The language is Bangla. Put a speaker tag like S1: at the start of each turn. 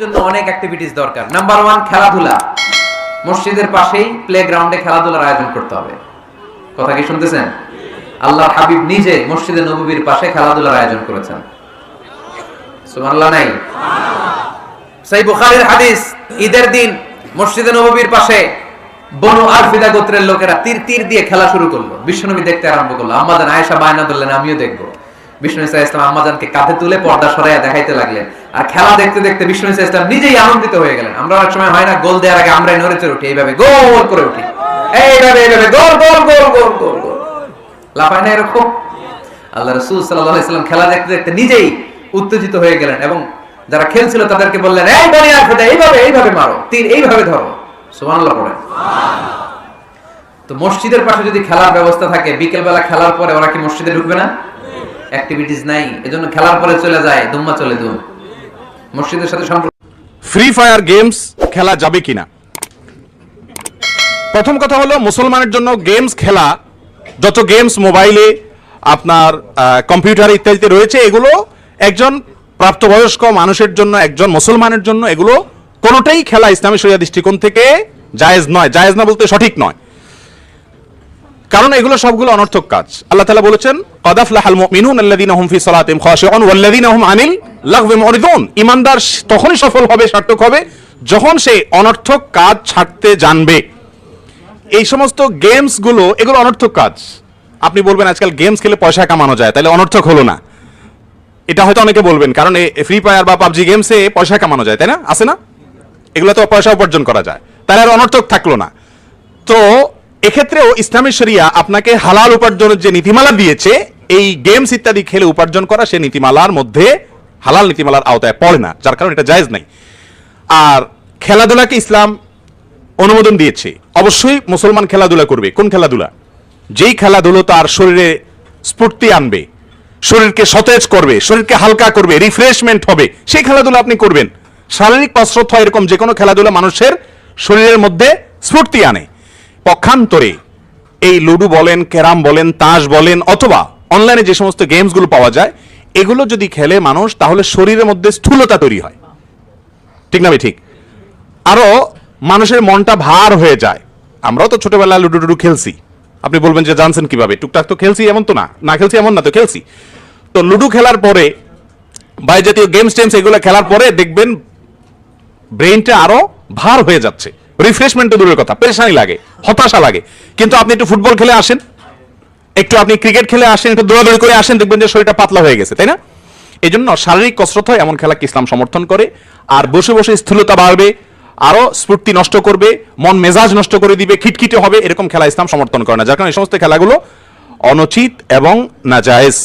S1: জন্য অনেক অ্যাক্টিভিটিস দরকার। নাম্বার ওয়ান খেলাধুলা। মসজিদের পাশেই প্লে গ্রাউন্ডে খেলাধুলার আয়োজন করতে হবে। কথা কি শুনতেছেন? আল্লাহ হাবিব নিজে মসজিদে নববীর পাশে খেলাধুলার আয়োজন করেছেন। নাই? সেই হাদিস, ঈদের দিন মসজিদে নববীর পাশে বনু আরফিদা গোত্রের লোকেরা তীর তীর দিয়ে খেলা শুরু করল। বিশ্বনবী দেখতে আরম্ভ করল আম্মাজান আয়েশা বায়না আমিও দেখব। বিষ্ণু ইসা ইসলাম আম্মাজানকে কাঁধে তুলে পর্দা সরাইয়া দেখাইতে লাগলেন। আর খেলা দেখতে দেখতে বিষ্ণু ইসা ইসলাম নিজেই আনন্দিত হয়ে গেলেন। আমরা অনেক সময় হয় না, গোল দেওয়ার আগে আমরাই নড়ে চড়ে উঠি, এইভাবে গোল করে উঠি। এইভাবে এইভাবে, গোল গোল গোল গোল গোল গোল। লাফায় না এরকম? আল্লাহ রসুল সাল্লাহ ইসলাম খেলা দেখতে দেখতে নিজেই উত্তেজিত হয়ে গেলেন এবং যারা খেলছিল তাদেরকে বললেন, এই বনি আরফিদা, এইভাবে এইভাবে মারো। তীর এইভাবে ধরো। সুবহানাল্লাহ পড়েন তো মসজিদের পাশে যদি খেলার ব্যবস্থা থাকে বিকেল বেলা খেলার পরে ওরা কি মসজিদে ঢুকবে না? অ্যাক্টিভিটিস নাই, এজন্য খেলার পরে চলে যায়, দুম্মা চলে দুম। মসজিদের সাথে সম্পর্ক
S2: ফ্রি ফায়ার গেমস খেলা যাবে কিনা? প্রথম কথা হলো, মুসলমানের জন্য গেমস খেলা, যত গেমস মোবাইলে আপনার কম্পিউটার ইত্যাদিতে রয়েছে, এগুলো একজন প্রাপ্তবয়স্ক মানুষের জন্য, একজন মুসলমানের জন্য এগুলো কোনোটাই খেলা ইসলামী শরিয়া দৃষ্টিকোণ থেকে জায়েজ নয়। জায়েজ না বলতে সঠিক নয়। কারণ এগুলো সবগুলো অনর্থক কাজ। আল্লাহ তাআলা বলেছেন, কদ আফলাহাল মুমিনুন আল্লাযীনা হুম ফি সালাতিহিম খাশিউন ওয়াল্লাযীনা হুম আনিল লাগবি মুরিদুন। ঈমানদার তখনই সফল হবে, সার্থক হবে, যখন সে অনর্থক কাজ ছাড়তে জানবে। এই সমস্ত গেমসগুলো, এগুলো অনর্থক কাজ। আপনি বলবেন, আজকাল গেমস খেলে পয়সা কামানো যায় তাহলে অনর্থক হলো না। এটা হয়তো অনেকে বলবেন, কারণ ফ্রি ফায়ার বা পাবজি গেমসে পয়সা কামানো যায়, তাই না? আছে না? এগুলো তো পয়সা উপার্জন করা যায়। তাহলে আর অনর্থক থাকল না। তো এক্ষেত্রেও ইসলামী শরিয়া আপনাকে হালাল উপার্জনের যে নীতিমালা দিয়েছে, এই গেমস ইত্যাদি খেলে উপার্জন করা সে নীতিমালার মধ্যে হালাল নীতিমালার আওতায় পড়ে না, যার কারণে এটা জায়েজ নাই। আর খেলাধুলাকে ইসলাম অনুমোদন দিয়েছে। অবশ্যই মুসলমান খেলাধুলা করবে। কোন খেলাধুলা? যেই খেলাধুলো তার শরীরে স্ফূর্তি আনবে, শরীরকে সতেজ করবে, শরীরকে হালকা করবে রিফ্রেশমেন্ট হবে, সেই খেলাধুলা আপনি করবেন। শারীরিক কসরত হয় এরকম যে কোনো খেলাধুলা মানুষের শরীরের মধ্যে স্ফূর্তি আনে। পক্ষান্তরে এই লুডু বলেন, ক্যারাম বলেন, তাস বলেন, অথবা অনলাইনে যে সমস্ত গেমসগুলো পাওয়া যায়, এগুলো যদি খেলে মানুষ, তাহলে শরীরের মধ্যে স্থূলতা তৈরি হয়। ঠিক না ভাই? ঠিক। আরও মানুষের মনটা ভার হয়ে যায়। আমরাও তো ছোটবেলায় লুডু টুডু খেলছি। আপনি বলবেন যে জানছেন কীভাবে? টুকটাক তো খেলছি, এমন তো না। না খেলছি এমন না, তো খেলছি। তো লুডু খেলার পরে বা এই জাতীয় গেমস টেমস এগুলো খেলার পরে দেখবেন ব্রেনটা আরও ভার হয়ে যাচ্ছে। রিফ্রেশমেন্ট দূরের কথা, পেরেশানি লাগে, হতাশা লাগে। কিন্তু আপনি একটু ফুটবল খেলে আসেন, একটু আপনি ক্রিকেট খেলে আসেন, একটু দৌড়াদৌড়ি করে আসেন, দেখবেন যে শরীরটা পাতলা হয়ে গেছে, তাই না? এই জন্য শারীরিক কসরত হয়, এমন খেলাকে ইসলাম সমর্থন করে। আর বসে বসে স্থূলতা বাড়বে, আরও স্ফূর্তি নষ্ট করবে, মন মেজাজ নষ্ট করে দিবে, খিটখিটে হবে, এরকম খেলা ইসলাম সমর্থন করে না। যার কারণে এই সমস্ত খেলাগুলো অনুচিত এবং নাজায়েজ।